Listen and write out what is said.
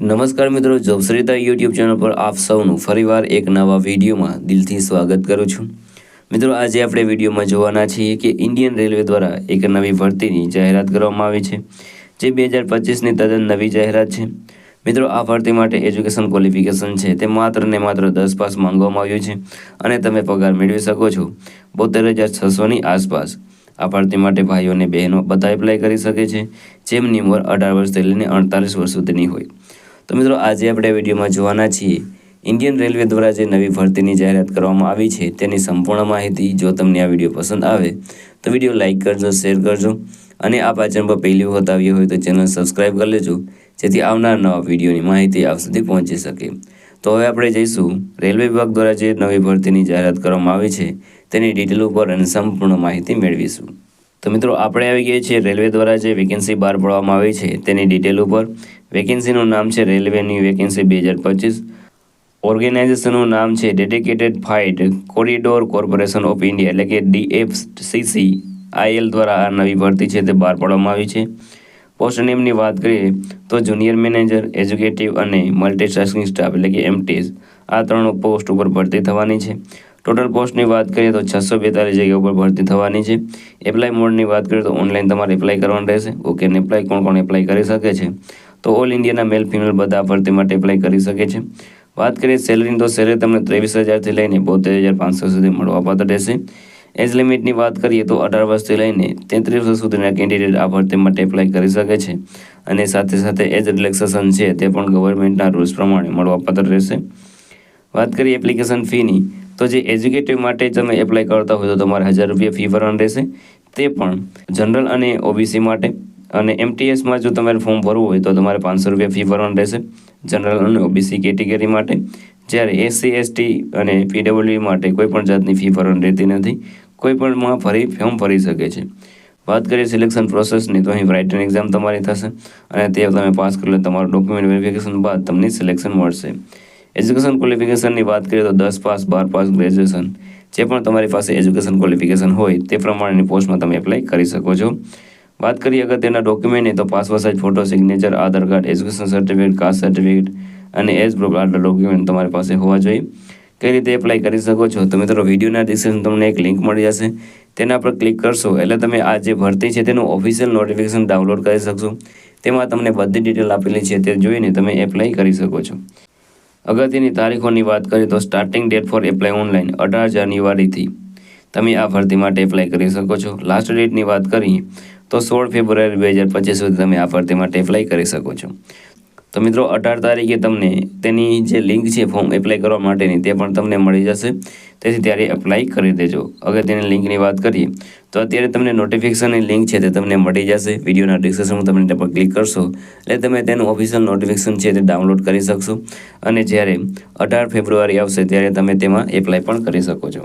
નમસ્કાર મિત્રો જોબશ્રીતા YouTube channel પર આપ સૌનું ફરીવાર એક નવા વિડીયોમાં દિલથી સ્વાગત કરું છું. મિત્રો, આજે આપણે વિડીયોમાં જોવાના છીએ કે ઇન્ડિયન રેલવે દ્વારા એક નવી ભરતીની જાહેરાત કરવામાં આવી છે, જે બે હજાર પચીસની તદ્દન નવી જાહેરાત છે. મિત્રો, આ ભરતી માટે એજ્યુકેશન ક્વોલિફિકેશન છે, તે માત્ર ને માત્ર દસ પાસ માંગવામાં આવ્યું છે અને તમે પગાર મેળવી શકો છો. બોતેર હજાર છસોની આસપાસ આ ભરતી માટે ભાઈઓ અને બહેનો બધા એપ્લાય કરી શકે છે, જેમની ઉંમર અઢાર વર્ષથી લઈને અડતાલીસ વર્ષ સુધીની હોય. તો મિત્રો, આજે આપણે વિડીયોમાં જોવાના છીએ ઇન્ડિયન રેલવે દ્વારા જે નવી ભરતીની જાહેરાત કરવામાં આવી છે, તેની સંપૂર્ણ માહિતી જો તમને આ વીડિયો પસંદ આવે, તો વીડિયો લાઇક કરજો, શેર કરજો, અને આ પાચન પર પહેલી વખત આવી હોય તો ચેનલ સબસ્ક્રાઇબ કરી લેજો, જેથી આવનાર નવા વિડીયોની માહિતી આપ સુધી પહોંચી શકે. તો હવે આપણે જઈશું રેલવે વિભાગ દ્વારા જે નવી ભરતીની જાહેરાત કરવામાં આવી છે, તેની ડિટેલ ઉપર અને સંપૂર્ણ માહિતી મેળવીશું. તો મિત્રો, આપણે આવી ગયા છીએ રેલવે દ્વારા જે વેકેન્સી બહાર પાડવામાં આવી છે, તેની ડિટેલ ઉપર વેકેન્સીનું નામ છે રેલવેની વેકેન્સી બે હજાર પચીસ. ઓર્ગેનાઇઝેશનનું નામ છે dedicated freight corridor corporation of India એટલે કે ડીએફસીસી આઈએલ દ્વારા આ નવી ભરતી છે તે બહાર પાડવામાં આવી છે. પોસ્ટ નેમની વાત કરીએ તો જુનિયર મેનેજર એજ્યુકેટિવ અને મલ્ટીટાસ્કિંગ સ્ટાફ એટલે કે એમટીએસ આ ત્રણ પોસ્ટ ઉપર ભરતી થવાની છે. ટોટલ પોસ્ટની વાત કરીએ તો છસો બેતાલીસ જગ્યા ઉપર ભરતી થવાની છે. એપ્લાય મોડની વાત કરીએ તો ઓનલાઈન તમારે એપ્લાય કરવાનું રહેશે. ઓકે ને એપ્લાય કોણ કોણ એપ્લાય કરી શકે છે? તો ઓલ ઇન્ડિયાના મેલ ફિમેલ બધા ભરતી માટે એપ્લાય કરી શકે છે. વાત કરીએ સેલરીની તો સેલરી તમને ત્રેવીસ હજારથી લઈને બોતેર હજાર પાંચસો સુધી મળવાપાત્ર રહેશે. એજ લિમિટની વાત કરીએ તો અઢાર વર્ષથી લઈને તેત્રીસ વર્ષ સુધીના કેન્ડિડેટ આ ભરતી માટે એપ્લાય કરી શકે છે. અને સાથે સાથે એજ રિલેક્સેશન છે તે પણ ગવર્મેન્ટના રૂલ્સ પ્રમાણે મળવાપાત્ર રહેશે. વાત કરીએ એપ્લિકેશન ફીની તો જે એજ્યુકેટિવ માટે તમે એપ્લાય કરતા હોય તો તમારે હજાર રૂપિયા ફી ભરવાનું રહેશે. તે પણ જનરલ અને ઓબીસી માટે. અને એમટીએસમાં જો તમારે ફોર્મ ભરવું હોય તો તમારે પાંચસો રૂપિયા ફી ભરવાનું રહેશે. જનરલ અને ઓબીસી કેટેગરી માટે. જ્યારે એસસી એસટી અને પીડબ્લ્યુ માટે કોઈપણ જાતની ફી ભરવાની રહેતી નથી. કોઈપણમાં ફરી ફોર્મ ભરી શકે છે. વાત કરીએ સિલેક્શન પ્રોસેસની તો અહીં રાઇટિંગ એક્ઝામ તમારી થશે. અને તે તમે પાસ કરી લો, તમારું ડોક્યુમેન્ટ વેરિફિકેશન બાદ તમને સિલેક્શન મળશે. એજ્યુકેશન ક્વોલિફિકેશનની વાત કરીએ તો દસ પાસ બાર પાસ ગ્રેજ્યુએશન જે પણ તમારી પાસે એજ્યુકેશન ક્વોલિફિકેશન હોય, તે પ્રમાણેની પોસ્ટમાં તમે એપ્લાય કરી શકો છો. વાત કરીએ અગત્યના ડોક્યુમેન્ટની તો passport size photo signature Aadhaar card education certificate caste certificate અને એજ પ્રૂફ આટલા ડોક્યુમેન્ટ તમારી પાસે હોવા જોઈએ. કઈ રીતે એપ્લાય કરી શકો છો? તો મિત્રો વિડીયોના ડિસ્ક્રિપ્શન તમને એક લિંક મળી જશે. તેના પર ક્લિક કરશો, એટલે તમે આ જે ભરતી છે, તેનું ઓફિશિયલ નોટિફિકેશન ડાઉનલોડ કરી શકશો. તેમાં તમને બધી ડિટેલ આપેલી છે, તે જોઈને તમે એપ્લાય કરી શકો છો. અગત્યની તારીખોની વાત કરીએ, તો starting date for apply online અઢાર જાન્યુઆરીથી તમે આ ભરતી માટે એપ્લાય કરી શકો છો. લાસ્ટ ડેટની વાત કરીએ તો સોળ ફેબ્રુઆરી બે હજાર પચીસ સુધી તમે આ ભરતી માટે એપ્લાય કરી શકો છો. તો મિત્રો, અઢાર તારીખે તમને તેની જે લિંક છે ફોર્મ એપ્લાય કરવા માટેની, તે પણ તમને મળી જશે. તેથી ત્યારે એપ્લાય કરી દેજો. અગર તેની લિંકની વાત કરીએ, તો અત્યારે તમને નોટિફિકેશનની લિંક છે તે તમને મળી જશે. વિડીયોના ડિસ્ક્રિપ્શનમાં તમને તે પર ક્લિક કરશો. એટલે તમે તેનું ઓફિશિયલ નોટિફિકેશન છે તે ડાઉનલોડ કરી શકશો. અને જ્યારે અઢાર ફેબ્રુઆરી આવશે, ત્યારે તમે તેમાં એપ્લાય પણ કરી શકો છો.